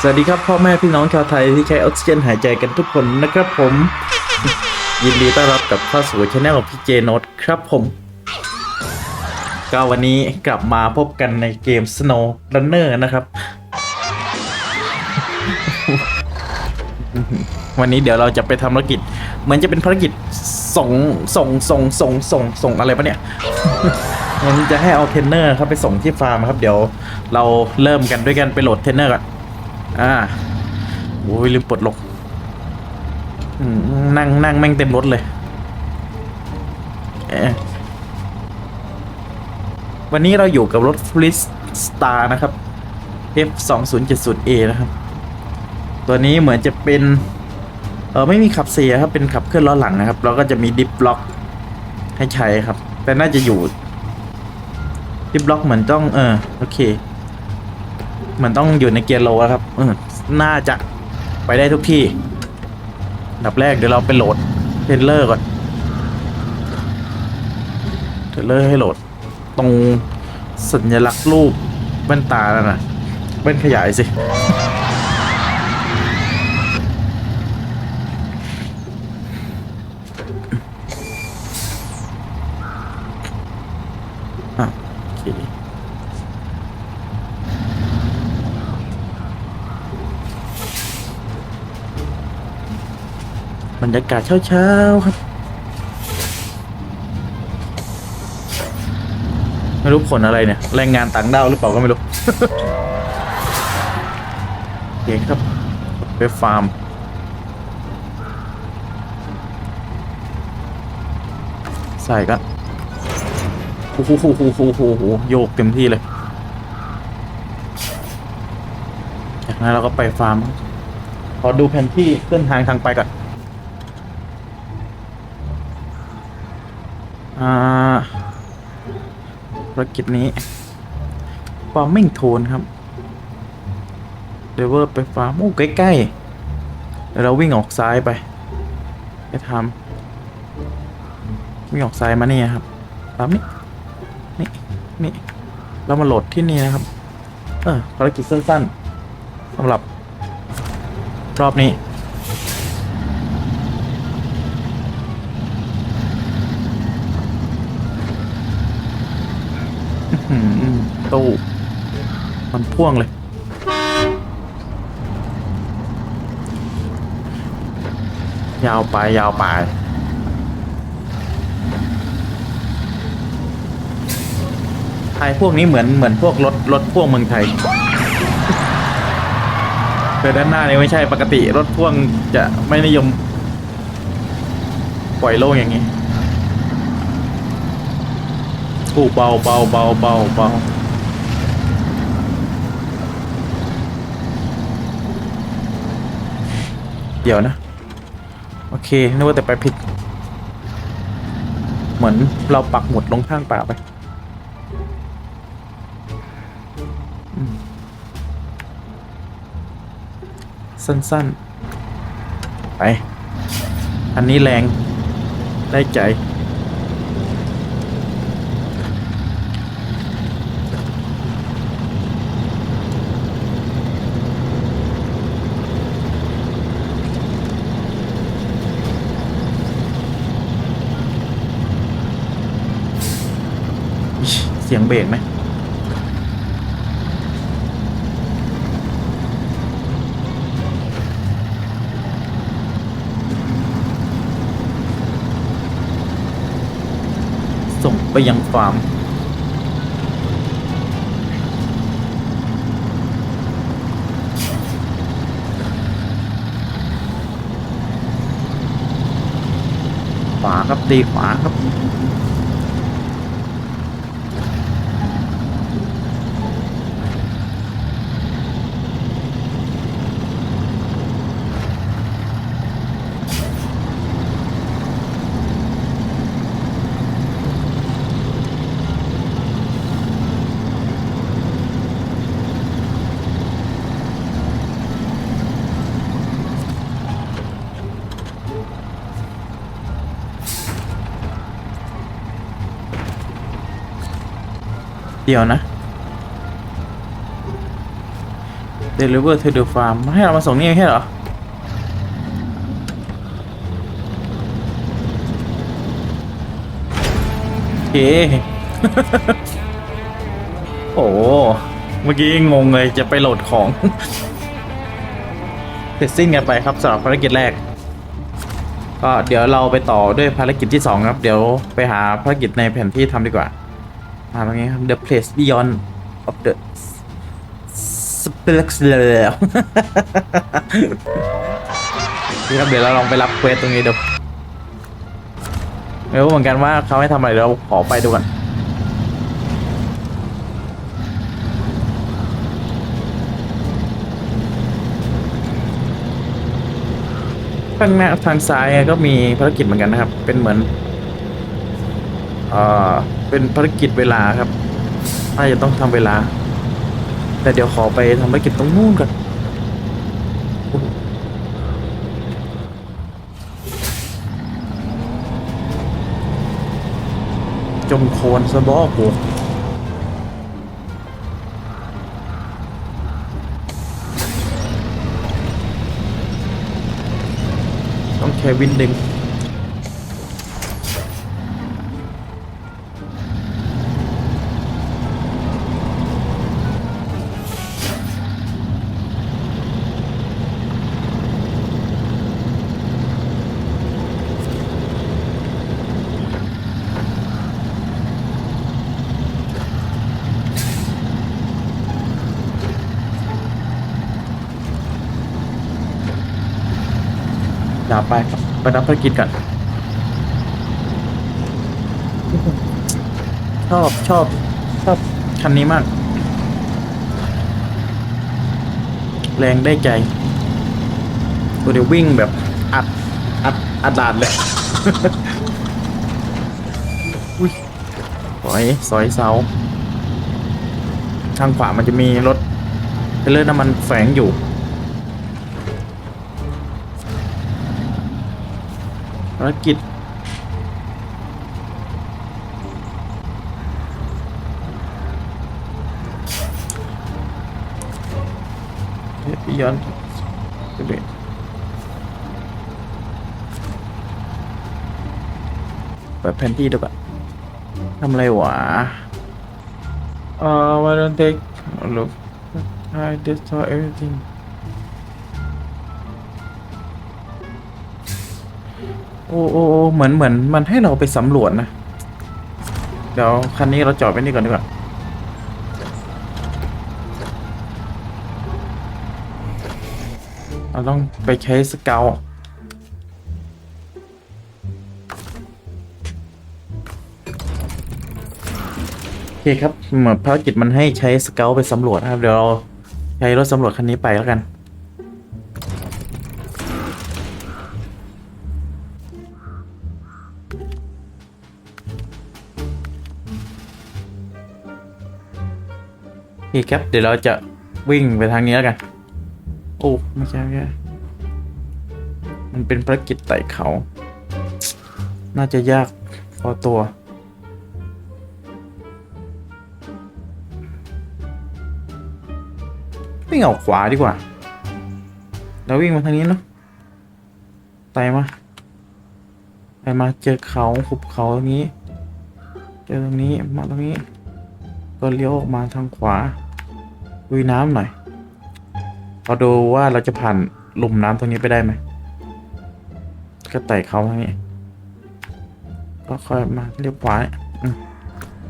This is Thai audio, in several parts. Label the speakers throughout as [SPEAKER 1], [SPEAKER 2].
[SPEAKER 1] สวัสดีครับพ่อแม่พี่น้องชาวไทยที่ใช้ออกซิเจนหายใจกันทุกคนนะครับผม ยินดีต้อนรับกับเข้าสู่ช anel ของพี่เจโนตครับผม ก็วันนี้กลับมาพบกันในเกม Snow Runner นะครับ วันนี้เดี๋ยวเราจะไปทำภารกิจ เหมือนจะเป็นภารกิจส่งส่งส่งส่งส่งส่งอะไรปะเนี่ย วันนี้จะให้เอาเทรนเนอร์ครับไปส่งที่ฟาร์มครับ เดี๋ยวเราเริ่มกันด้วยกันไปโหลดเทรนเนอร์ก่อนอ่าโอ้ยลืมปลดล็อกนั่งนั่งแม่งเต็มรถเลยเวันนี้เราอยู่กับรถ f l i s Star นะครับ F 2 0 7 0 A นะครับ ตัวนี้เหมือนจะเป็น เออไม่มีขับเสียครับ เป็นขับเคลื่อนล้อหลังนะครับแล้วก็จะมีดิฟล็อกให้ใช้ครับ แต่น่าจะอยู่ ที่บล็อกเหมือนต้องเออโอเคเหมือนต้องอยู่ในเกียร์โลแล้วครับเออน่าจะไปได้ทุกที่ดับแรกเดี๋ยวเราไปโหลดเทรลเลอร์ก่อนเทรลเลอร์ให้โหลด ตรงสัญลักษณ์รูปแว่นตาแล้วนะแว่นขยายสิ อะโอเค บรรยากาศเช้าๆครับ ไม่รู้ผลอะไรเนี่ย แรงงานต่างด้าวหรือเปล่าก็ไม่รู้โอเคครับไปฟาร์มใส่กันโอ้โหโหโหโหโหโหโยกเต็มที่เลย จากนั้นเราก็ไปฟาร์ม ขอดูแผนที่เส้นทางทางไปก่อน อ่า ภารกิจนี้ฟาร์มมิ่งโทนครับเดเวอร์ไปฟาร์มโอ้ใกล้ๆเดี๋ยวเราวิ่งออกซ้ายไปไปทำวิ่งออกซ้ายมาเนี่ยครับฟาร์มนี้นี่นี่เรามาโหลดที่นี่นะครับ เออภารกิจสั้นๆสำหรับรอบนี้ อื้อหือตู้มันพ่วงเลย ยาวไปยาวไปไทยพวกนี้เหมือนเหมือนพวกรถรถพ่วงเมืองไทยแต่ด้านหน้านี่ไม่ใช่ปกติรถพ่วงจะไม่นิยม ปล่อยโล่งอย่างนี้ ถูกเบาเบาเบาเบาเบาเดี๋ยวนะ โอเคนึกว่าแต่ไปผิด เหมือนเราปักหมุดลงข้างป่าไปสั้น ๆ ไป อันนี้แรง ได้ใจ เสียงเบรกไหมส่งไปยังฟาร์มขวาครับตีขวาครับ เดี๋ยวนะ deliver to the farm ให้เรามาส่งนี่ไม่ใช่เหรอ โอเค โอ้โหเมื่อกี้งงเลยจะไปโหลดของ เสร็จสิ้นกันไปครับสำหรับภารกิจแรก ก็เดี๋ยวเราไปต่อด้วยภารกิจที่สองครับ เดี๋ยวไปหาภารกิจในแผนที่ทำดีกว่า มาตรงนี้ครับ The place beyond of the spectacular นี่ครับเดี๋ยวเราลองไปรับเควสตรงนี้ดูไม่รู้เหมือนกันว่าเขาให้ทำอะไรเราขอไปดูกันข้างหน้าทางซ้ายก็มีภารกิจเหมือนกันนะครับ เป็นเหมือน อ่อเป็นภารกิจเวลาครับน่าจะต้องทำเวลา แต่เดี๋ยวขอไปทำภารกิจตรงนู้นก่อนจมโคลนซะบอกกูต้องแค่วินดึง ไปครับไปรับภารกิจกันชอบชอบชอบคันนี้มาก แรงได้ใจกูเดี๋ยววิ่งแบบอัดอัดอัดดาดเลยอุ้ยสอยสอยเสา ทางขวามันจะมีรถเทรลเลอร์น้ำมันแฝงอยู่ ภารกิจย้อนเบเปิดแผนที่ดูก่อนทำอะไรวะเอ่อ why don't take a look I destroy everything โอ้โอ้โอเหมือนเหมือนมันให้เราไปสำรวจนะ เดี๋ยวคันนี้เราจอดไว้นี่ก่อนดีกว่าเราต้องไปใช้สเกลโอเคครับเหมือนภารกิจมันให้ใช้สเกลไปสำรวจนะครับ เดี๋ยวเราใช้รถสำรวจคันนี้ไปแล้วกัน เคครับ เดี๋ยวเราจะวิ่งไปทางนี้แล้วกัน โอ้ไม่ใช่ไม่ใช่มันเป็นภารกิจไต่เขา น่าจะยากพอตัว วิ่งออกขวาดีกว่าแล้ววิ่งมาทางนี้เนาะไต่มาไต่มาเจอเขาหุบเขาตรงนี้ เจอตรงนี้มาตรงนี้ ก็เลี้ยวออกมาทางขวา ลุยน้ำหน่อยเราดูว่าเราจะผ่านหลุมน้ำตรงนี้ไปได้ไหมก็ไต่เขาทางนี้ก็ค่อยมาเลี้ยวขวาอืม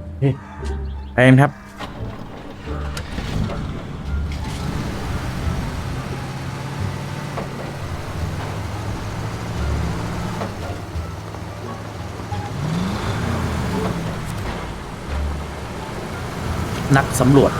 [SPEAKER 1] โอเคไปกันครับนักสำรวจ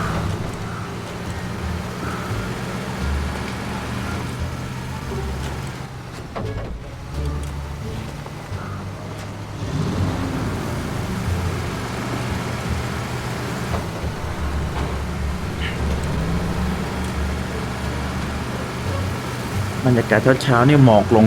[SPEAKER 1] บรรยากาศเช้าๆนี่หมอกลง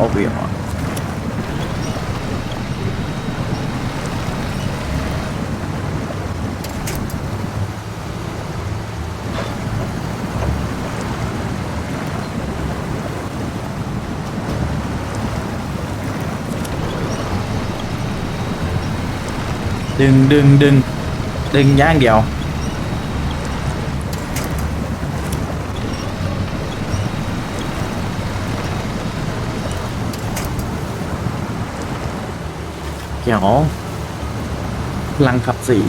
[SPEAKER 1] โวิวอน ดึงดึงดึงดึงย่างเดียว เกี่ยวพลังขับสี่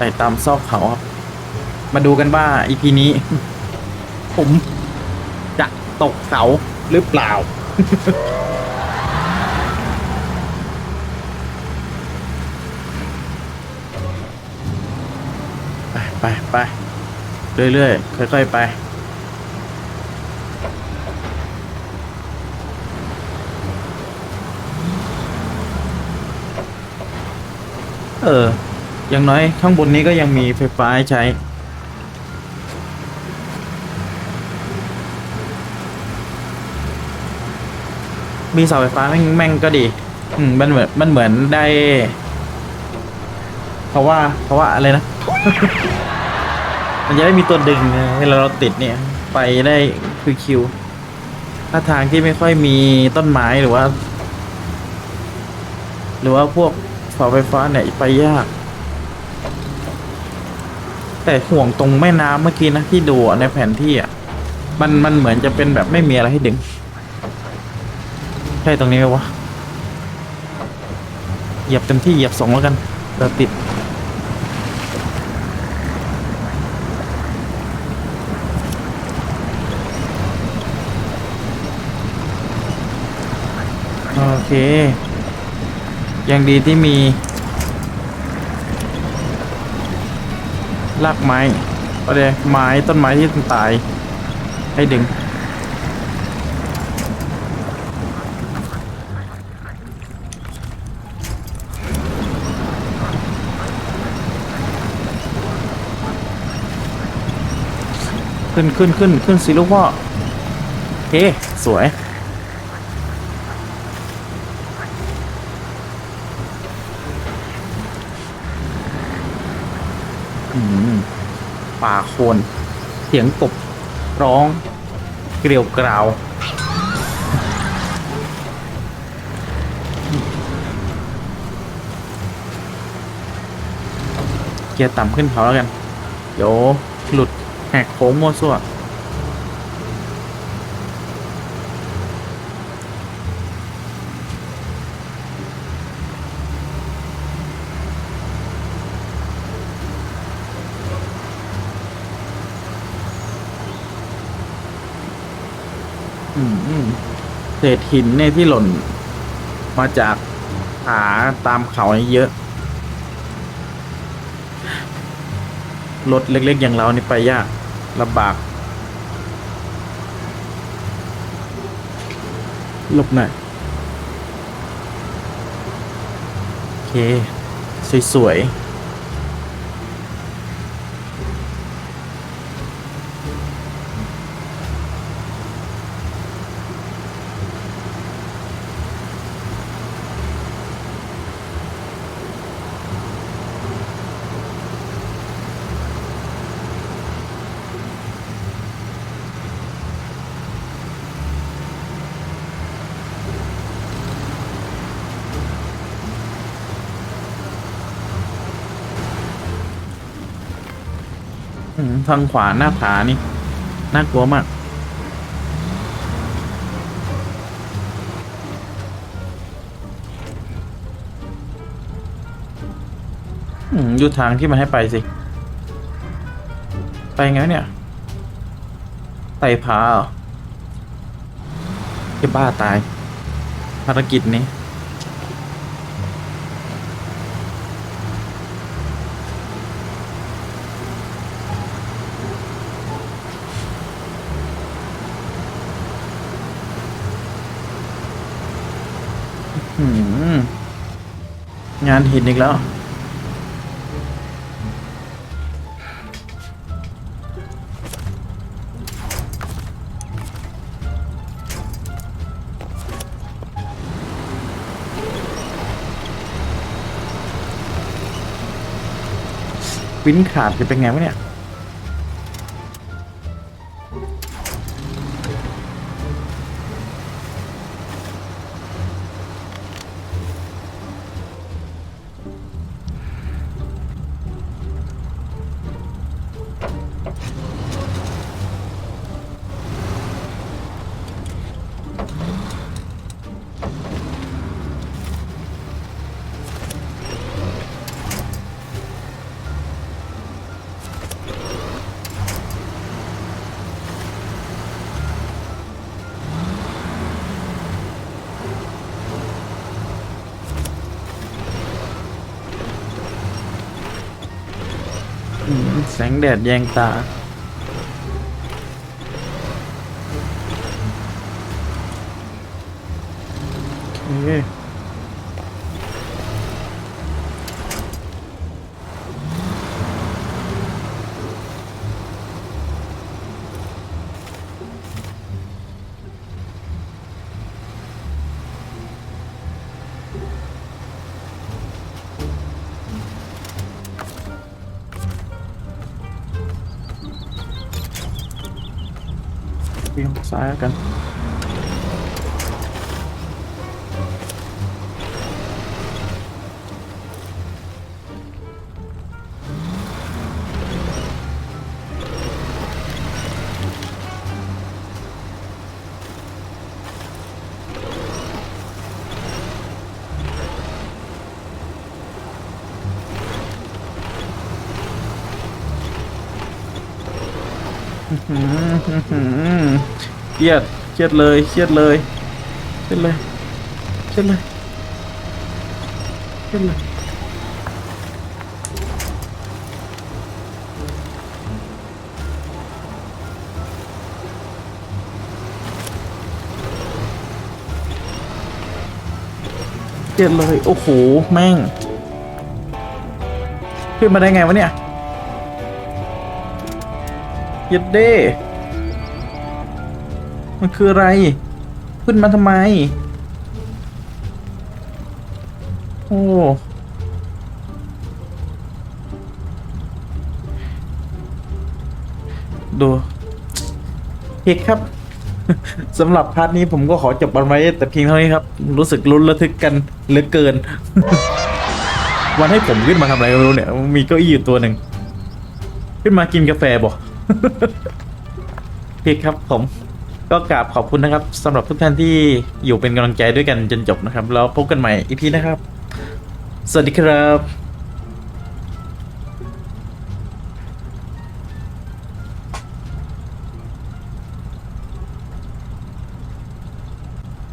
[SPEAKER 1] ไปตามซอกเขาครับ มาดูกันว่าอีพีนี้ ผมจะตกเขาหรือเปล่าไปไปไปเรื่อยๆ ค่อย ๆ ไป เออ อย่างน้อยข้างบนนี้ก็ยังมีไฟฟ้าให้ใช้ มีเสาไฟฟ้าแม่งแม่งก็ดี อืมมันเหมือนมันเหมือนได้ เพราะว่าเพราะว่าอะไรนะ มันจะได้มีตัวดึงนะเวลาเราติดเนี่ย ไปได้คือคิวถ้าทางที่ไม่ค่อยมีต้นไม้หรือว่า หรือว่าพวกเสาไฟฟ้าเนี่ยไปยาก แต่ห่วงตรงแม่น้ำเมื่อกี้นะที่ดูอะในแผนที่อะมันมันเหมือนจะเป็นแบบไม่มีอะไรให้ดึง ใช่ตรงนี้ไหมวะเหยียบเต็มที่เหยียบสองแล้วกันเดี๋ยวติด โอเค ยังดีที่มี รากไม้ก็เลยไม้ต้นไม้ที่ตาย ให้ดึง ขึ้นขึ้นขึ้นขึ้นสิลูกพ่อโอเค สวย อืม ป่าโคนเสียงกบร้องเกลียวกราว เกียร์ต่ำขึ้นเขาแล้วกัน เดี๋ยวหลุดแหกโค้งมั่วซั่ว อืมอืม เศษหินเนี่ยที่หล่น มาจากหาตามเขาเยอะ รถเล็กๆอย่างเรานี่ไปยากลำบากหลบหน่อยโอเค สวย ๆ ทางขวาหน้าผานี่ น่ากลัวมากอยู่ทางที่มันให้ไปสิ ไปไงเนี่ยไต่ผาเหรอจะบ้าตายภารกิจนี้ งานหินอีกแล้ว ปิ้นขาดจะเป็นไงวะเนี่ย แสงแดดแยงตา โอเค เบี่งซ้ายแล้วกัน รียด เครียดเลย เครียดเลย เครียดเลย เครียดเลย เครียดเลย เครียดเลย โอ้โห แม่ง ขึ้นมาได้ไงวะเนี่ย เย็ดเด้ มันคืออะไร ขึ้นมาทำไม โอ้ดูเอกครับสำหรับพาร์ทนี้ผมก็ขอจบมันไว้ แต่เพียงเท่านี้ครับ รู้สึกลุ้นระทึกกันเหลือเกิน วันให้ผมขึ้นมาทำอะไรก็ไม่รู้เนี่ย มีเก้าอี้อยู่ตัวหนึ่ง ขึ้นมากินกาแฟบอกพี่ครับผม ก็กราบขอบคุณนะครับสำหรับทุกท่านที่อยู่เป็นกำลังใจด้วยกันจนจบนะครับ แล้วพบกันใหม่อีพีนะครับ สวัสดีครับ